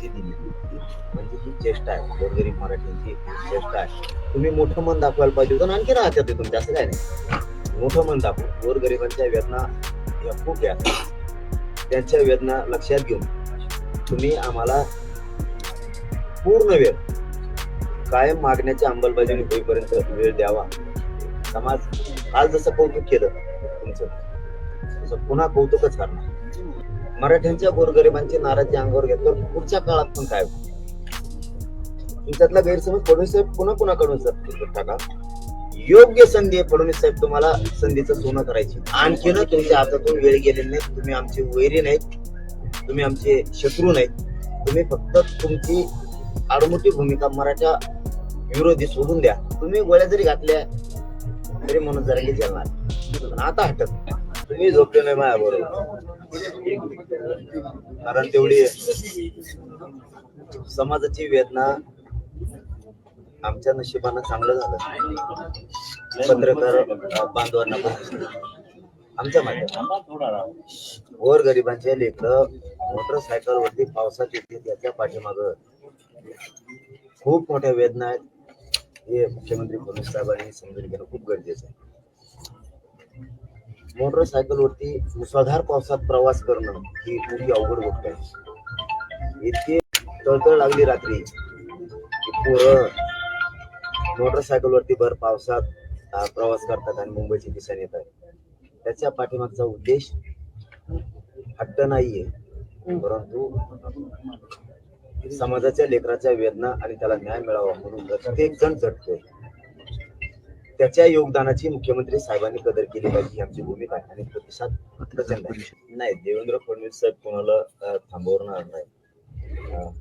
दिवसाची दिली म्हणजे ही चेष्टा आहे. गोरगरीब मराठींची ही चेष्टा आहे. तुम्ही मोठं मन दाखवायला पाहिजे होतं आणखी राहत्या ते तुमच्या असं काय नाही. मोठं मन दाखवू. गोरगरिबांच्या वेदना या खूप या. त्यांच्या वेदना लक्षात घेऊन. तुम्ही आम्हाला पूर्ण वेळ कायम मागण्याची अंमलबजावणी होईपर्यंत वेळ द्यावा. समाज आज जसं कौतुक केलं तुमचं तसं पुन्हा कौतुकच करणार. मराठ्यांच्या गोरगरिबांची नाराजी अंगावर घेतल्यावर पुढच्या काळात पण काय होईल? त्यातला गैरसमज फडणवीस साहेब पुन्हा पुन्हा कडून टाका. योग्य संधी आहे फडणवीस साहेब तुम्हाला संधीचं सोनं करायची. आणखीन तुमच्या हातातून वेळ गेलेली नाही. तुम्ही आमचे वैरी नाहीत. तुम्ही आमचे शत्रू नाहीत. तुम्ही फक्त तुमची आडमुठी भूमिका मराठा विरोधी सोडून द्या. तुम्ही गोळ्या जरी घातल्या तरी म्हणून जरा की चालणार आता हटत तुम्ही झोपले नाही माझ्या बरोबर कारण तेवढी समाजाची वेदना आमच्या नशिबानं चांगलं झालं. पत्रकार बांधवांना पण. आमच्या माध्यमात वर गरिबांचे लेकर मोटरसायकलवरती पावसात येते त्याच्या पाठीमाग. खूप मोठ्या वेदना आहेत. हे मुख्यमंत्री फडणवीस साहेबांनी समजून घेणं खूप गरजेचं आहे. मोटरसायकलवरती मुसळधार पावसात प्रवास करणं ही मोठी अवघड गोष्ट आहे. इतकी तळतळ लागली रात्री पोरं मोटरसायकलवरती भर पावसात प्रवास करतात आणि मुंबईची दिशा येत त्याच्या पाठीमागचा उद्देश हट्ट नाहीये परंतु समाजाच्या लेकराच्या वेदना आणि त्याला न्याय मिळावा म्हणून प्रत्येक जण झटतोय. त्याच्या योगदानाची मुख्यमंत्री साहेबांनी कदर केली पाहिजे ही आमची भूमिका आहे आणि प्रतिसाद प्रचंड आहे. नाही देवेंद्र फडणवीस साहेब कोणाला थांबवणार नाही.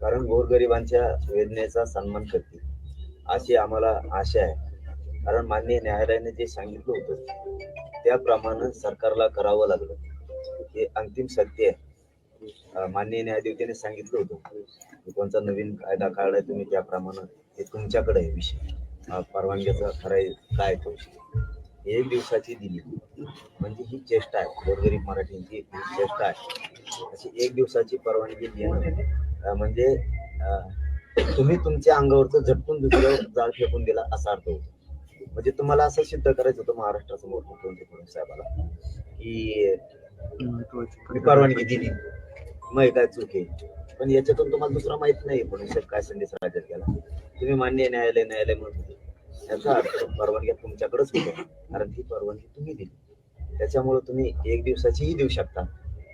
कारण गोरगरिबांच्या वेदनेचा सन्मान करतील अशी आम्हाला आशा आहे. कारण माननीय न्यायालयाने जे सांगितलं होतं त्याप्रमाणे सरकारला करावं लागलं. हे अंतिम सत्य आहे. माननीय न्यायाधिवतीने सांगितलं होतं कोणता नवीन कायदा काढलाय तुम्ही त्याप्रमाणे हे तुमच्याकडे आहे विषय. परवानग्याचा खराय काय तो विषय एक दिवसाची दिली म्हणजे ही चेष्टा आहे गोरगरीब मराठींची ही चेष्टा आहे. अशी एक दिवसाची परवानगी देणं म्हणजे तुम्ही तुमच्या अंगावरचं झटकून दुसऱ्यावर जाळ फेकून दिला असा अर्थ होतो. म्हणजे तुम्हाला असं सिद्ध करायचं होतं महाराष्ट्रासमोर मुख्यमंत्री साहेबाला की परवानगी दिली. मग काय चूक. आहे पण याच्यातून तुम्हाला दुसरा माहीत नाही पण साहेब काय संदेश राज्यात गेला. तुम्ही मान्य न्यायालय न्यायालय म्हणून याचा अर्थ परवानगी तुमच्याकडेच होतं. कारण ही परवानगी तुम्ही दिली. त्याच्यामुळे तुम्ही एक दिवसाचीही देऊ शकता.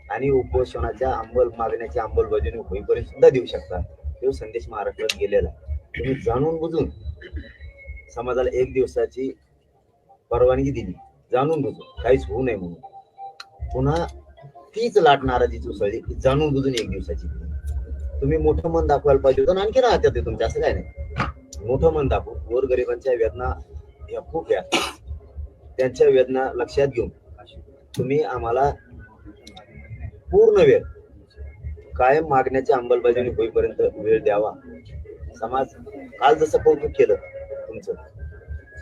आणि उपोषणाच्या अंमल मागण्याची अंमलबजावणी होईपर्यंत सुद्धा देऊ शकता. तो संदेश महाराष्ट्रात गेलेला तुम्ही जाणून बुजून समाजाला एक दिवसाची परवानगी दिली. जाणून बुजून. काहीच होऊ नये म्हणून. पुन्हा तीच लाट नाराजी उसळली की जाणून बुजून एक दिवसाची. तुम्ही मोठं मन दाखवायला पाहिजे होतं आणखी राहत्या ते तुमच्या असं काय नाही. मोठं मन दाखवू. गोर गरिबांच्या वेदना या खूप या त्यांच्या वेदना लक्षात घेऊन तुम्ही आम्हाला पूर्ण वेळ कायम मागण्याची अंमलबजावणी होईपर्यंत वेळ द्यावा. समाज काल जसं कौतुक केलं तुमचं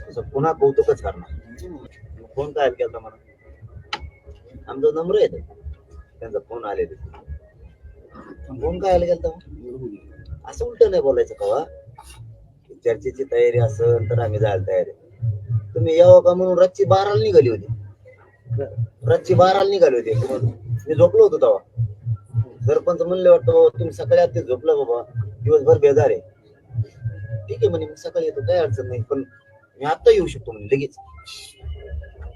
तसं पुन्हा कौतुकच करणार. फोन काय केला मला? आमचा नम्र येतो त्यांचा फोन आले फोन काय गेलता? असं उलट नाही बोलायचं कवा चर्चेची तयारी असेल तर आम्ही जायला तयारी तुम्ही यावं का म्हणून रातची बाराला निघाली होती. रातची बाराला निघाली होती. मी झोपलो होतो तेव्हा. सरपंच म्हणले वाटतं बाबा तुम्ही सकाळी आता झोपला बाबा. दिवसभर बेजार आहे. ठीक आहे म्हणे मी सकाळी येतो काही अडचण नाही. पण मी आता येऊ शकतो म्हणजे लगेच.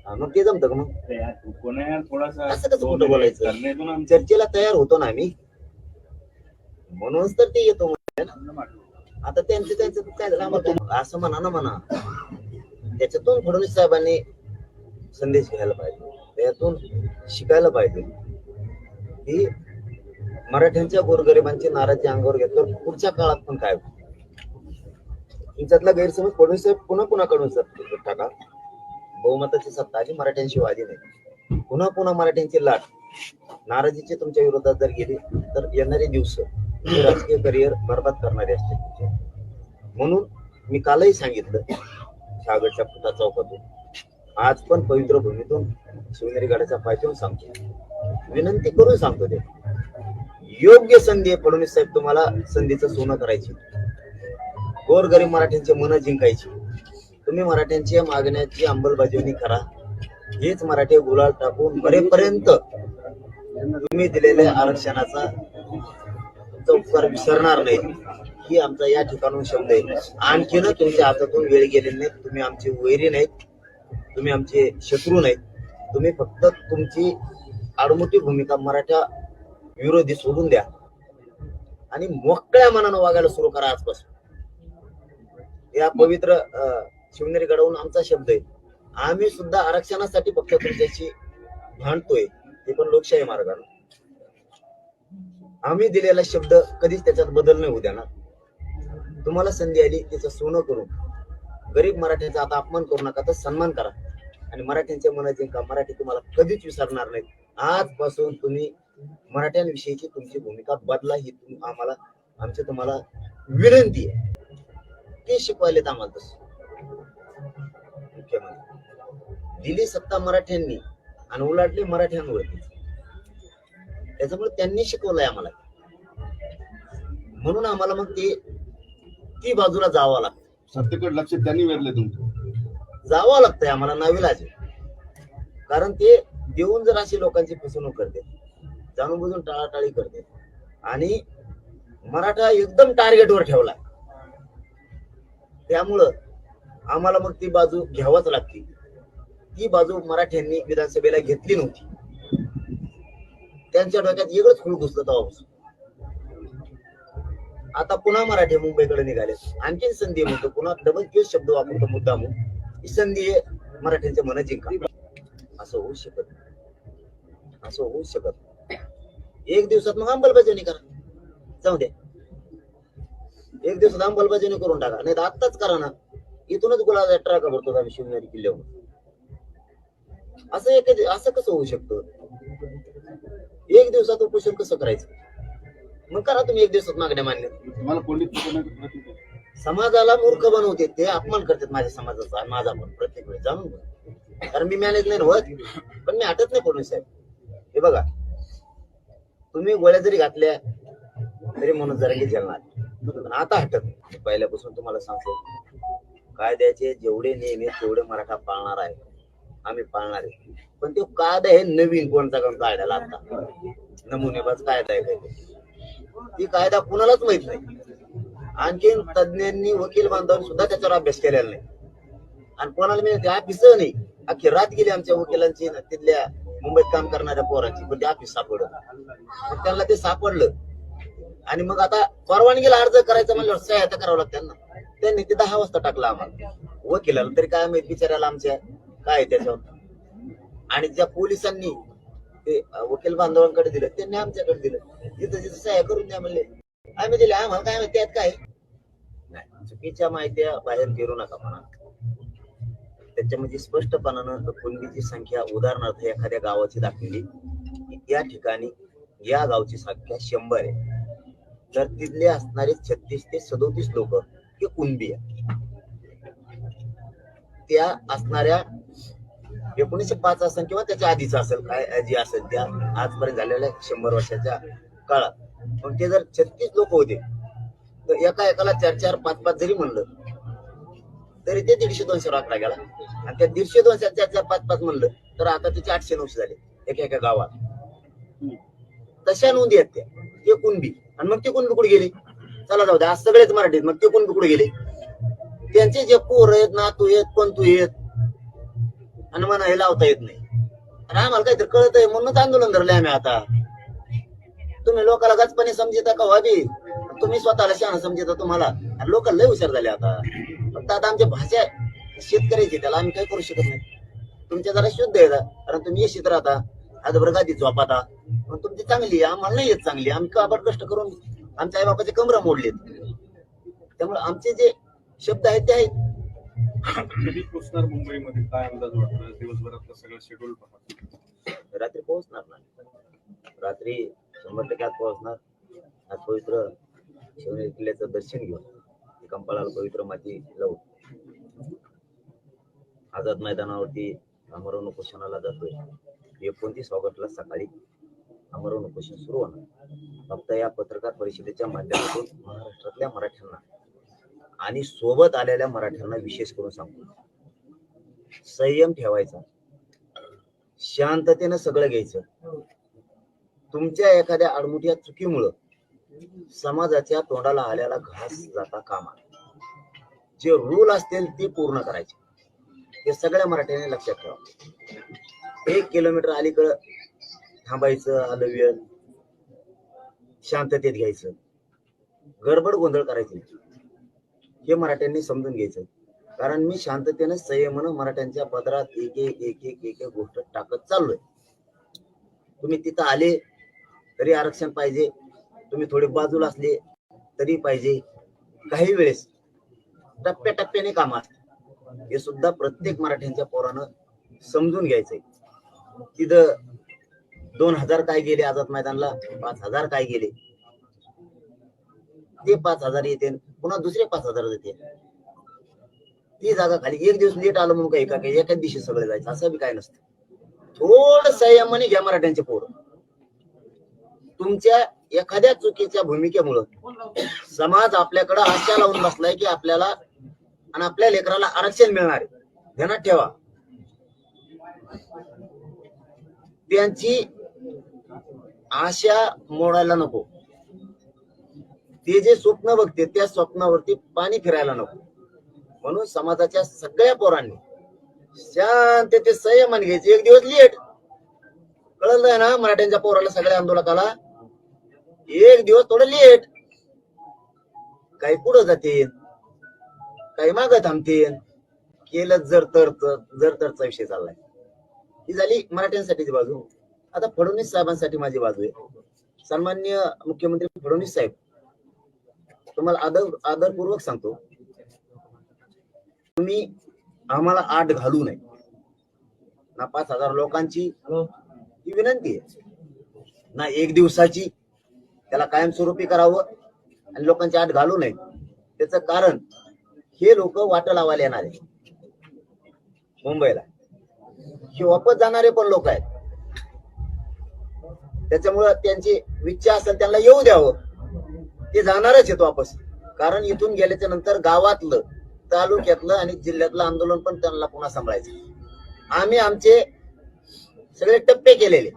मग ते जमतं का मग? कोणा थोडासा असं कसं खोटं बोलायचं? चर्चेला तयार होतो ना आम्ही. म्हणूनच तर ते येतो. आता त्यांचं त्यांचं काय झालं? आम्हाला असं म्हणा ना म्हणा. त्याच्यातून फडणवीस साहेबांनी संदेश घ्यायला पाहिजे. त्यातून शिकायला पाहिजे. की मराठ्यांच्या गोरगरिबांची नाराजी अंगावर घेतल्यावर पुढच्या काळात पण काय होईल? तुमच्यातला गैरसमज फडणवीस साहेब पुन्हा पुन्हा कडून सर टाका. बहुमताची सत्ता आली मराठ्यांशी वादी नाही. पुन्हा पुन्हा मराठ्यांची लाट. नाराजीचे तुमच्या विरोधात जर गेली तर येणारे दिवस राजकीय करिअर बरबाद करणारे असते तुमचे. म्हणून मी कालही सांगितलं सागरच्या फुटा चौकातून. आज पण पवित्र भूमीतून शिवनेरी गडाच्या पायथून सांगतो. विनंती करून सांगतो ते. योग्य संधी आहे फडणवीस साहेब तुम्हाला संधीचं सोनं करायची. गोरगरीब मराठ्यांचे मन जिंकायची. तुम्ही मराठ्यांच्या मागण्याची अंमलबजावणी करा. हेच मराठी गुलाल टाकून बरेपर्यंत तुम्ही दिलेल्या आरक्षणाचा तुमचा उपकार विसरणार नाही. ही आमचा या ठिकाणून शब्द आहे. आणखीन तुमच्या हातातून वेळ गेलेली नाही. तुम्ही आमचे वैरी नाहीत. तुम्ही आमचे शत्रू नाहीत. तुम्ही फक्त तुमची आडमुठी भूमिका मराठा विरोधी सोडून द्या. आणि मोकळ्या मनानं वागायला सुरू करा आजपासून. या पवित्र अं, शिवनेरी गडावून आमचा शब्द आहे. आम्ही सुद्धा आरक्षणासाठी पक्ष तुमच्याशी भांडतोय ते पण लोकशाही मार्गाने. आम्ही दिलेला शब्द कधीच त्याच्यात बदल नाही होऊ देणार. तुम्हाला संधी आली त्याचं सोनं करू. गरीब मराठ्यांचा आता अपमान करू नका तर सन्मान करा. आणि मराठ्यांच्या मनात जिंका मराठी तुम्हाला कधीच विसरणार नाहीत. आजपासून तुम्ही मराठ्यांविषयीची तुमची भूमिका बदला ही तुम- आम्हाला आमची तुम्हाला विनंती आहे. ते शिकवायलेत आम्हाला तसं. मुख्यमंत्री. दिली सत्ता मराठ्यांनी आणि उलाटली मराठ्यांवरती. त्याच्यामुळे त्यांनी शिकवलंय आम्हाला. म्हणून आम्हाला मग ते ती बाजूला जावं लागतं. सत्तेकडे लक्ष त्यांनी वेधले तुमचं. जावं लागतंय आम्हाला नाविलाज. कारण ते देऊन जर अशी लोकांची फसवणूक करते जाणून बुजून टाळाटाळी करते आणि मराठा एकदम टार्गेटवर ठेवला त्यामुळं आम्हाला मग ती बाजू घ्यावाच लागते. ती बाजू मराठ्यांनी विधानसभेला घेतली नव्हती. त्यांच्या डोक्यात वेगळंच खूळ घुसलं तेव्हापासून. आता पुन्हा मराठी मुंबईकडे निघाले. आणखीन संधी म्हणतो पुन्हा डबल तेच शब्द वापरतो मुद्दाम ही संधी आहे मराठ्यांच्या मन जिंका असं होऊ शकत असं होऊ शकत एक दिवसात मग अंमलबजावणी करा. जाऊ द्या. एक दिवसात अंमलबजावणी करून टाका. नाही तर आत्ताच करा ना. इथूनच गुलाब ट्रॅका भरतो आम्ही शिवनेरी किल्ल्यावर? असं एक असं कसं होऊ शकतं? एक दिवसात उपोषण कसं करायचं? मग करा तुम्ही एक दिवसात मागण्या मान्य. समाजाला मूर्ख बनवते ते अपमान करतात माझ्या समाजाचा आणि माझा पण प्रत्येक वेळी जाणून घ्या. कारण मी मॅनेज नाही होत पण मी हटत नाही फडणवीस साहेब. हे बघा तुम्ही गोळ्या जरी घातल्या तरी म्हणून जरा पण आता हटत पहिल्यापासून तुम्हाला सांगतो. कायद्याचे जेवढे नियम आहेत तेवढे मराठा पाळणार आहे. आम्ही पाळणार आहे. पण तो कायदा हे नवीन कोणता कोण कायद्याला आता? नमुनेबाज कायदा आहे काही ती कायदा कुणालाच माहीत नाही. आणखीन तज्ञांनी वकील बांधवांनी सुद्धा त्याच्यावर अभ्यास केलेला नाही. आणि कोणाला मी ते ऑफिस नाही. अख्खी रात गेली आमच्या वकिलांची तिथल्या मुंबईत काम करणाऱ्या पोरांची. पण ते ऑफिस सापडलं. त्यांना ते सापडलं. आणि मग आता परवानगीला अर्ज करायचा म्हणल्यावर सहायता करावं लागतं त्यांना त्यांनी ते दहा वाजता टाकला आम्हाला. वकिलाला तरी काय माहीत बिचाऱ्याला आमच्या काय आहे त्याच्यावर. आणि ज्या पोलिसांनी ते वकील बांधवांकडे दिलं त्यांनी आमच्याकडे दिलं. जिथं जिथं सह्या करून द्या म्हणले. आम्ही दिले आम्हाला काय माहिती त्यात काय नाही चुकीच्या माहित्या बाहेर फिरू नका म्हणा. त्याच्यामध्ये स्पष्टपणानं कुणबीची संख्या उदाहरणार्थ एखाद्या गावाची दाखवली. या ठिकाणी या गावची संख्या शंभर आहे. तर तिथले असणारे छत्तीस ते सदोतीस लोक कुणबी आहे. त्या असणाऱ्या एकोणीशे पाच असेल किंवा त्याच्या आधीच असेल काय जी असेल त्या आजपर्यंत झालेल्या शंभर वर्षाच्या काळात. मग ते जर छत्तीस लोक होते तर एका एकाला चार चार पाच पाच जरी म्हणलं तरी ते दीडशे दोनशे आकडा गेला. आणि त्या दीडशे दोनशे चार चार पाच पाच म्हणलं तर आता त्याचे आठशे नऊशे झाले एका एका गावात. तशा नोंदी आहेत त्या. ते कुणबी आणि मग ते कुणबी कुठे गेले. चला जाऊ द्या आज सगळेच मराठीत मग ते कोण कुठे गेले? त्यांचे जे पोर आहेत नातू आहेत पंतू आहेत आणि म्हणा हे लावता येत नाही. आणि आम्हाला काहीतरी कळत आहे म्हणूनच आंदोलन धरले आम्ही आता. तुम्ही लोकाला गचपणे समजता का व्हावी? तुम्ही स्वतःला शहाणा समजता तुम्हाला. आणि लोक लय हुशार झाले आता. फक्त आता आमची भाषा शेतकऱ्याची त्याला आम्ही काही करू शकत नाही. तुमच्या जरा शुद्ध आहे कारण तुम्ही येशीत राहता. आज गादी झोपाता. मग तुमची चांगली आहे आम्हाला नाही येत चांगली. आम्ही काबड कष्ट करून आमच्या आई बापाचे कमरा मोडलेत. त्यामुळे आमचे जे शब्द आहेत ते आहेत. कधी पोचणार मुंबईमध्ये? काय अंदाज वाटतं दिवसभरातलं सगळं शेड्यूल रात्री पोहोचणार ना रात्री शंभर टक्के पोहोचणार. आज पवित्र शिवनेरी किल्ल्याचं दर्शन घेऊन. कंपाळाला पवित्र माती लावून. आझाद मैदानावरती आमरण उपोषणाला जातोय. एकोणतीस ऑगस्टला सकाळी आमरण उपोषण सुरू होणार. फक्त या पत्रकार परिषदेच्या माध्यमातून महाराष्ट्रातल्या मराठ्यांना आणि सोबत आलेल्या मराठ्यांना विशेष करून सांगतो. संयम ठेवायचा. शांततेनं सगळं घ्यायचं. तुमच्या एखाद्या आडमुठ्या चुकीमुळं समाजाच्या तोंडाला आलेला घास जाता कामा. जे रूल असतील ते पूर्ण करायचे. हे सगळ्या मराठ्यांनी लक्षात ठेवा. एक किलोमीटर अलीकडं थांबायचं आलव्य शांततेत घ्यायचं. गडबड गोंधळ करायचं हे मराठ्यांनी समजून घ्यायचं. कारण मी शांततेने संयमानं मराठ्यांच्या पदरात एक एक एक एक एक एक गोष्ट टाकत चाललोय. तुम्ही तिथं आले तरी आरक्षण पाहिजे. तुम्ही थोडे बाजूला असले तरी पाहिजे. काही वेळेस टप्प्याटप्प्याने काम असतं हे सुद्धा प्रत्येक मराठ्यांच्या पोरानं समजून घ्यायचंय. तिथं दोन हजार काय गेले आझाद मैदानला? पाच हजार काय गेले? ते पाच हजार येते पुन्हा दुसरे पाच हजार येते ती जागा खाली. एक दिवस लेट आलं म्हणून काही का काही एकाच दिवशी सगळं जायचं. असं बी काय नसतं. थोड संयमाने घ्या मराठ्यांचे पोर. तुमच्या एखाद्या चुकीच्या भूमिकेमुळं समाज आपल्याकडे आशा लावून बसलाय की आपल्याला आणि आपल्या लेकराला आरक्षण मिळणार आहे. ध्यानात ठेवा. त्यांची आशा मोडायला नको. ते जे स्वप्न बघते त्या स्वप्नावरती पाणी फिरायला नको. म्हणून समाजाच्या सगळ्या पोरांनी शांत ते संयमान घ्यायचे. एक दिवस लेट कळलं ना मराठ्यांच्या पोराला सगळ्या आंदोलकाला? एक दिवस थोडं लेट काही पुढं जातील काही माग थांबतील. केलं जर तर जर तरचा विषय चाललाय. ही झाली मराठ्यांसाठीची बाजू. आता फडणवीस साहेबांसाठी माझी बाजू आहे. सन्मान्य मुख्यमंत्री फडणवीस साहेब तुम्हाला आदर आदरपूर्वक सांगतो तुम्ही आम्हाला आठ घालू नये. ना पाच हजार लोकांची ही विनंती आहे. ना एक दिवसाची त्याला कायमस्वरूपी करावं आणि लोकांची आठ घालू नये. त्याचं कारण हे लोक वाट लावायला येणार आहे मुंबईला. हे वापस जाणारे पण लोक आहेत. त्याच्यामुळं त्यांची इच्छा असेल त्यांना येऊ द्यावं. ते जाणारच आहेत वापस. कारण इथून गेल्याच्यानंतर गावातलं तालुक्यातलं आणि जिल्ह्यातलं आंदोलन पण त्यांना पुन्हा सांभाळायचं. आम्ही आमचे सगळे टप्पे केलेले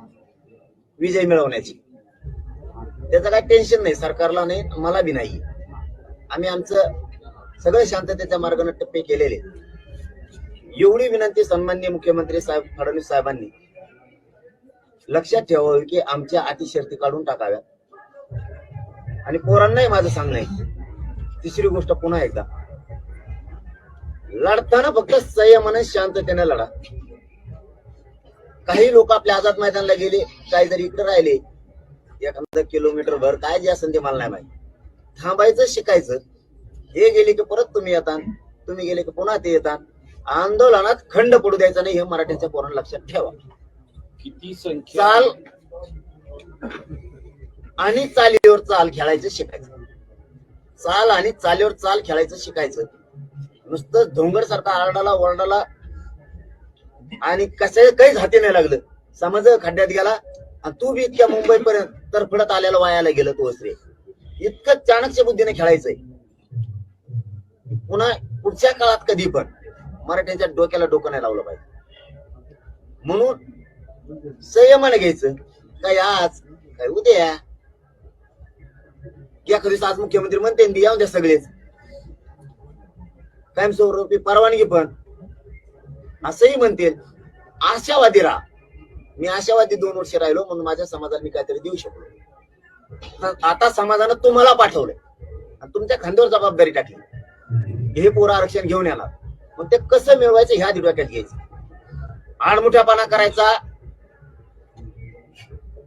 विजय मिळवण्याची. त्याचं काही टेन्शन नाही सरकारला नाही मला बी नाही. आम्ही आमचं सगळं शांततेच्या मार्गाने टप्पे केलेले. एवढी विनंती सन्मान्य मुख्यमंत्री साहेब फडणवीस साहेबांनी. लक्षात ठेवावी की आमच्या अटी शर्ती काढून टाकाव्यात. आणि पोरांनाही माझं सांगणं आहे. तिसरी गोष्ट पुन्हा एकदा. लढताना फक्त संयमाने शांततेने लढा. काही लोक आपल्या आझाद मैदानला गेले काही जरी इकडे राहिले एखादं किलोमीटर भर काय जे असेल ते मला नाही माहिती. थांबायचं शिकायचं. हे गेले की परत तुम्ही येतात तुम्ही गेले की पुन्हा ते येतात. आंदोलनात खंड पडू द्यायचा नाही हे मराठ्यांच्या पोरांना लक्षात ठेवा. किती संख्या? चाल. आणि चालीवर चाल खेळायचं शिकायचं. चाल आणि चालीवर चाल खेळायचं शिकायचं. नुसतं धोंगर सारखा आरडाला ओरडाला. आणि कसं काहीच हाती नाही लागलं. समज खड्ड्यात गेला आणि तू बी इतक्या मुंबई पर्यंत तरफडत आलेला वायाला गेलं तू वस्त्रे इतकं चाणक्य बुद्धीने खेळायचंय. पुन्हा पुढच्या काळात कधी पण मराठ्यांच्या डोक्याला डोकं नाही लावलं पाहिजे. म्हणून संयमाने घ्यायचं. काय आज काय उद्या? या आज मुख्यमंत्री म्हणते ना, उद्या द्या सगळेच. कायमस्वरूपी परवानगी पण. असंही म्हणतील आशावादी राहा. मी आशावादी दोन वर्ष राहिलो म्हणून माझ्या समाजाला मी काहीतरी देऊ शकलो. तर आता समाजानं तुम्हाला पाठवलंय. आणि तुमच्या खांद्यावर जबाबदारी टाकली. हे पोरं आरक्षण घेऊन येणार मग ते कसं मिळवायचं ह्या डोक्यात घ्यायचं. आडमुठ्यापणा करायचा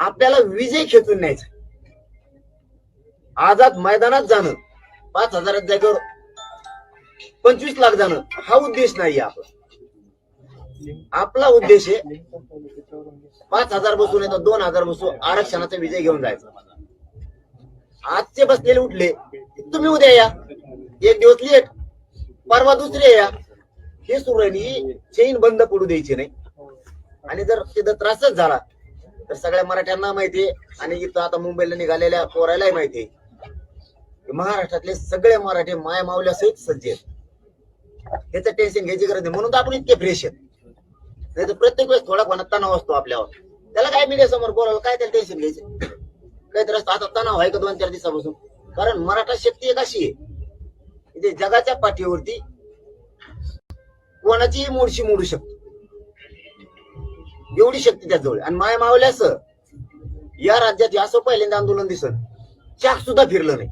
आपल्याला विजय खेचून न्यायचा. आझाद मैदानात जाणं पाच हजारात जागेवर पंचवीस लाख जाणं हा उद्देश नाहीये आपण आपला. उद्देश आहे पाच हजार बसून नाही दोन हजार बसू आरक्षणाचा विजय घेऊन जायचा. आजचे बसलेले उठले तुम्ही उद्या या. एक दिवस लेट परवा दुसरे या. हे सुरू आहे चेन बंद पडू द्यायची नाही. आणि जर तिथं त्रासच झाला तर सगळ्या मराठ्यांना माहितीये आणि इथं आता मुंबईला निघालेल्या पोरायलाही माहितीये महाराष्ट्रातले सगळे मराठी माय मावल्या सहित सज्ज आहेत. त्याचं टेन्शन घ्यायची गरज नाही. म्हणून तर आपण इतके फ्रेश आहेत. नाही तर प्रत्येक वेळेस थोडा कोणा तणाव असतो आपल्यावर. त्याला काय मीडिया समोर बोलावं काय त्याला टेन्शन घ्यायचं? काहीतरी असतं. आता तणाव आहे का दोन चार दिवसापासून? कारण मराठा शक्ती एक अशी आहे. म्हणजे जगाच्या पाठीवरती कोणाचीही मोडशी मोडू शकते. एवढी शक्ती त्याजवळ आणि माया मावल्यास या राज्यात असं पहिल्यांदा आंदोलन दिसत चाक सुद्धा फिरलं नाही.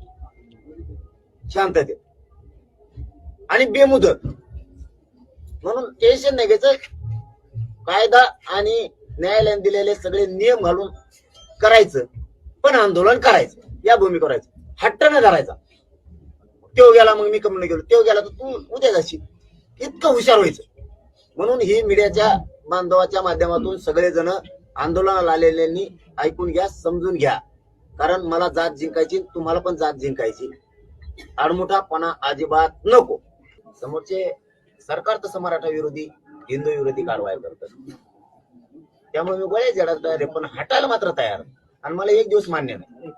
शांततेत आणि बेमुदत. म्हणून टेन्शन नाही घ्यायचं. कायदा आणि न्यायालयाने दिलेले सगळे नियम घालून करायचं. पण आंदोलन करायचं. या भूमी करायचं. हट्ट न धरायचा. त्यो गेला मग मी कमी गेलो. तो गेला तर तू उद्या जाशील. इतकं हुशार व्हायचं. म्हणून ही मीडियाच्या बांधवाच्या माध्यमातून सगळेजण आंदोलनाला आलेल्यांनी ऐकून घ्या समजून घ्या. कारण मला जात जिंकायची तुम्हाला पण जात जिंकायची. आडमुठापणा अजिबात नको. समोरचे सरकार तसं मराठा विरोधी हिंदू विरोधी कारवाया करतात. त्यामुळे मी गोळ्या जडात तयार आहे पण हटायला मात्र तयार. आणि मला एक दिवस मान्य नाही.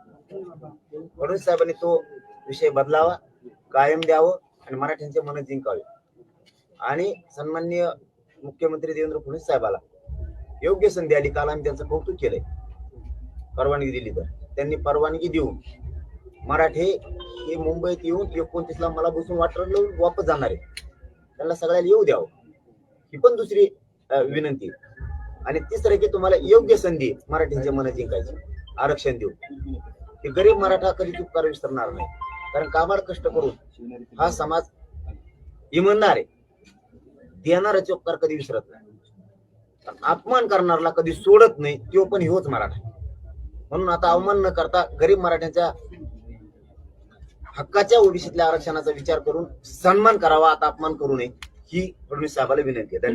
फडणवीस साहेबांनी तो विषय बदलावा कायम द्यावं आणि मराठ्यांचे मन जिंकावे. आणि सन्माननीय मुख्यमंत्री देवेंद्र फडणवीस साहेबाला. योग्य संधी आली काल आम्ही त्यांचं कौतुक केलंय. परवानगी दिली तर. त्यांनी परवानगी देऊन मराठे हे मुंबईत येऊन एकोणतीसला मला बसून वाटर वापस जाणार आहे त्यांना सगळ्याला येऊ द्यावं. ही पण दुसरी विनंती. आणि तिसरं की तुम्हाला योग्य संधी मराठीच्या मनात जिंकायची. आरक्षण देऊ ते गरीब मराठा कधी चुपकार विसरणार नाही. कारण कामाला कष्ट करून हा समाज इमानदार आहे. देणाराचे उपकार कधी विसरत नाही. अपमान करणारला कधी सोडत नाही तो पण होच मराठा. म्हणून आता अवमान न करता गरीब मराठ्यांच्या हक्काच्या ओबीसीतल्या आरक्षणाचा विचार करून सन्मान करावा आता अपमान करू नये ही फडणवीस साहेबाला विनंती आहे.